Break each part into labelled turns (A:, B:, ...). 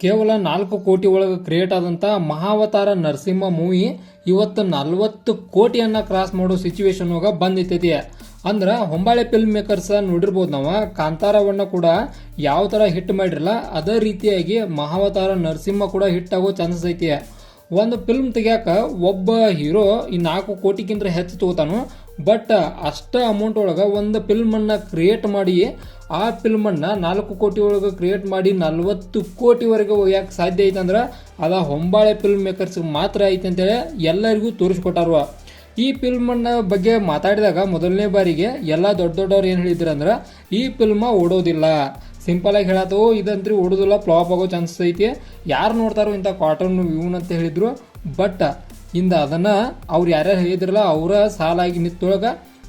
A: ಕೇವಲ ನಾಲ್ಕು ಕೋಟಿ ಒಳಗೆ ಕ್ರಿಯೇಟ್ ಆದಂತ ಮಹಾವತಾರ ನರಸಿಂಹ ಮೂವಿ ಇವತ್ತು ನಲ್ವತ್ತು ಕೋಟಿಯನ್ನ ಕ್ರಾಸ್ ಮಾಡೋ ಸಿಚುವೇಶನ್ ಹೋಗ ಬಂದಿತ್ತೈತಿ ಅಂದ್ರೆ ಹೊಂಬಾಳೆ ಫಿಲ್ಮ್ ಮೇಕರ್ಸ್ ನೋಡಿರ್ಬೋದು ನಾವು ಕಾಂತಾರವನ್ನ ಕೂಡ ಯಾವ ತರ ಹಿಟ್ ಮಾಡಿರಲ್ಲ, ಅದೇ ರೀತಿಯಾಗಿ ಮಹಾವತಾರ ನರಸಿಂಹ ಕೂಡ ಹಿಟ್ ಆಗೋ ಚಾನ್ಸಸ್ ಐತಿ. ಒಂದು ಫಿಲ್ಮ್ ತೆಗಿಯಾಕ ಒಬ್ಬ ಹೀರೋ ಈ ನಾಲ್ಕು ಕೋಟಿಗಿಂತ ಹೆಚ್ಚು ತಗೋತಾನು ಬಟ್ ಅಷ್ಟ ಅಮೌಂಟ್ ಒಳಗೆ ಒಂದು ಫಿಲ್ಮನ್ನು ಕ್ರಿಯೇಟ್ ಮಾಡಿ ಆ ಫಿಲ್ಮನ್ನು ನಾಲ್ಕು ಕೋಟಿ ಒಳಗೆ ಕ್ರಿಯೇಟ್ ಮಾಡಿ ನಲ್ವತ್ತು ಕೋಟಿವರೆಗೆ ಒಯ್ಯಕ್ಕೆ ಸಾಧ್ಯ ಐತಂದ್ರೆ, ಅದ ಹೊಂಬಾಳೆ ಫಿಲ್ಮ್ ಮೇಕರ್ಸ್ಗೆ ಮಾತ್ರ ಐತೆ ಅಂತೇಳಿ ಎಲ್ಲರಿಗೂ ತೋರಿಸ್ಕೊಟ್ಟಾರು ಈ ಫಿಲ್ಮನ್ನ ಬಗ್ಗೆ ಮಾತಾಡಿದಾಗ ಮೊದಲನೇ ಬಾರಿಗೆ ಎಲ್ಲ ದೊಡ್ಡ ದೊಡ್ಡವ್ರು ಏನು ಹೇಳಿದ್ರು ಅಂದ್ರೆ, ಈ ಫಿಲ್ಮ ಓಡೋದಿಲ್ಲ. ಸಿಂಪಲ್ ಆಗಿ ಹೇಳತ್ತೋ ಇದಂತ್ರಿ ಓಡೋದಿಲ್ಲ, ಫ್ಲಾಪ್ ಆಗೋ ಚಾನ್ಸಸ್ ಐತಿ. ಯಾರು ನೋಡ್ತಾರೋ ಇಂಥ ಕಾಟನ್ ಇವನ್ ಅಂತ ಹೇಳಿದ್ರು. ಬಟ್ ಇಂದ ಅದನ್ನ ಅವ್ರು ಯಾರ್ಯಾರು ಹೇಳಿದ್ರಲ್ಲ, ಅವರ ಸಾಲಾಗಿ ನಿಂತೊಳಗ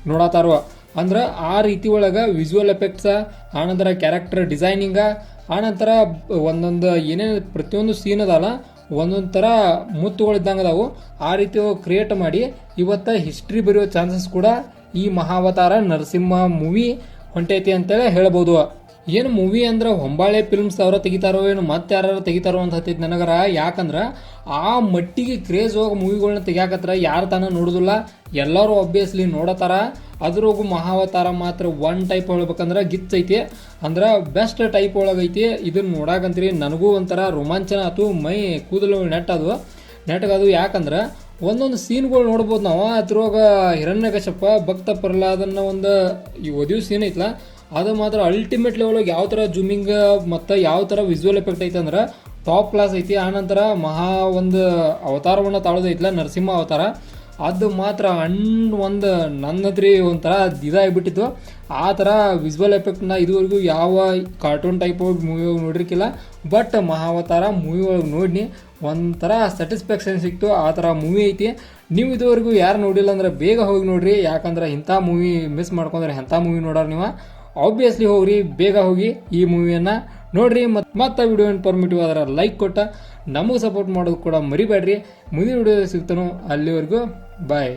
A: ನೋಡಾತಾರೋ. ಅಂದ್ರೆ ಆ ರೀತಿ ಒಳಗೆ ವಿಜುವಲ್ ಎಫೆಕ್ಟ್ಸ ಆನಂತರ ಕ್ಯಾರೆಕ್ಟರ್ ಡಿಸೈನಿಂಗ ಆನಂತರ ಒಂದೊಂದು ಏನೇನು ಪ್ರತಿಯೊಂದು ಸೀನ್ ಅದಲ್ಲ ಒಂದೊಂದು ಥರ ಮುತ್ತುಗಳಿದ್ದಂಗೆ ಅದಾವು. ಆ ರೀತಿ ಕ್ರಿಯೇಟ್ ಮಾಡಿ ಇವತ್ತ ಹಿಸ್ಟ್ರಿ ಬರೆಯೋ ಚಾನ್ಸಸ್ ಕೂಡ ಈ ಮಹಾವತಾರ ನರಸಿಂಹ ಮೂವಿ ಹೊಂಟೈತಿ ಅಂತೇಳಿ ಹೇಳ್ಬೋದು. ಏನು ಮೂವಿ ಅಂದ್ರೆ ಹೊಂಬಾಳೆ ಫಿಲ್ಮ್ಸ್ ಅವರ ತೆಗಿತಾರೋ ಏನು ಮತ್ತೆ ಯಾರು ತೆಗಿತಾರೋ ಅಂತ ಹತ್ತಿತ್ತು ನನಗರ. ಯಾಕಂದ್ರೆ ಆ ಮಟ್ಟಿಗೆ ಕ್ರೇಜ್ ಹೋಗಿ ಮೂವಿಗಳನ್ನ ತೆಗಿಯಾಕತ್ರ ಯಾರು ತಾನ ನೋಡುದಿಲ್ಲ. ಎಲ್ಲರೂ ಆಬ್ವಿಯಸ್ಲಿ ನೋಡತಾರ. ಅದ್ರೊಳಗು ಮಹಾವತಾರ ಮಾತ್ರ ಒನ್ ಟೈಪ್ ಹೇಳ್ಬೇಕಂದ್ರೆ ಗಿಚ್ ಐತಿ. ಅಂದ್ರೆ ಬೆಸ್ಟ್ ಟೈಪ್ ಒಳಗೈತಿ ಇದನ್ನ ನೋಡಾಕಂತೀರಿ ನನಗೂ ಒಂಥರ ರೋಮಾಂಚನ ಆಯ್ತು ಮೈ ಕೂದಲು ನೆಟ್ ಅದು ನೆಟ್ಗದು ಯಾಕಂದ್ರೆ ಒಂದೊಂದು ಸೀನ್ಗಳು ನೋಡ್ಬೋದು ನಾವು. ಅದ್ರೊಳಗ ಹಿರಣ್ಯಕಶಪ್ಪ ಭಕ್ತ ಪ್ರಹ್ಲಾದನ್ನ ಒಂದು ಈ ಒದಿಯು ಸೀನ್ ಐತ್ಲ. ಅದು ಮಾತ್ರ ಅಲ್ಟಿಮೇಟ್ ಲೆವೆಲ್ ಯಾವ ಥರ ಜೂಮಿಂಗ್ ಮತ್ತು ಯಾವ ಥರ ವಿಜುವಲ್ ಎಫೆಕ್ಟ್ ಐತೆ ಅಂದ್ರೆ ಟಾಪ್ ಕ್ಲಾಸ್ ಐತಿ. ಆನಂತರ ಮಹಾ ಒಂದು ಅವತಾರವನ್ನು ತಾಳೋದೈತಿಲ್ಲ ನರಸಿಂಹ ಅವತಾರ. ಅದು ಮಾತ್ರ ಅಣ್ಣ ಒಂದು ನನ್ನದ್ರಿ ಒಂಥರ ಇದಾಗಿಬಿಟ್ಟಿತ್ತು ಆ ಥರ ವಿಜುವಲ್ ಎಫೆಕ್ಟ್ನ ಇದುವರೆಗೂ ಯಾವ ಕಾರ್ಟೂನ್ ಟೈಪ್ ಮೂವಿ ನೋಡಿರ್ಕಿಲ್ಲ. ಬಟ್ ಮಹಾವತಾರ ಮೂವಿ ಒಳಗೆ ನೋಡಿ ಒಂಥರ ಸ್ಯಾಟಿಸ್ಫ್ಯಾಕ್ಷನ್ ಸಿಕ್ತು. ಆ ಥರ ಮೂವಿ ಐತಿ. ನೀವು ಇದುವರೆಗೂ ಯಾರು ನೋಡಿಲ್ಲ ಅಂದ್ರೆ ಬೇಗ ಹೋಗಿ ನೋಡಿರಿ. ಯಾಕಂದ್ರೆ ಇಂಥ ಮೂವಿ ಮಿಸ್ ಮಾಡ್ಕೊಂಡ್ರೆ ಎಂಥ ಮೂವಿ ನೋಡೋರು ನೀವು? ಆಬ್ವಿಯಸ್ಲಿ ಹೋಗ್ರಿ, ಬೇಗ ಹೋಗಿ ಈ ಮೂವಿಯನ್ನು ನೋಡ್ರಿ ಮತ್ತು ಮತ್ತೆ ವಿಡಿಯೋ ಪರ್ಮಿಟಿವ್ ಅದರ ಲೈಕ್ ಕೊಟ್ಟ, ನಮಗೂ ಸಪೋರ್ಟ್ ಮಾಡೋದು ಕೂಡ ಮರಿಬೇಡ್ರಿ. ಮುಂದಿನ ವಿಡಿಯೋ ಸಿಗ್ತಾನೋ ಅಲ್ಲಿವರೆಗೂ ಬಾಯ್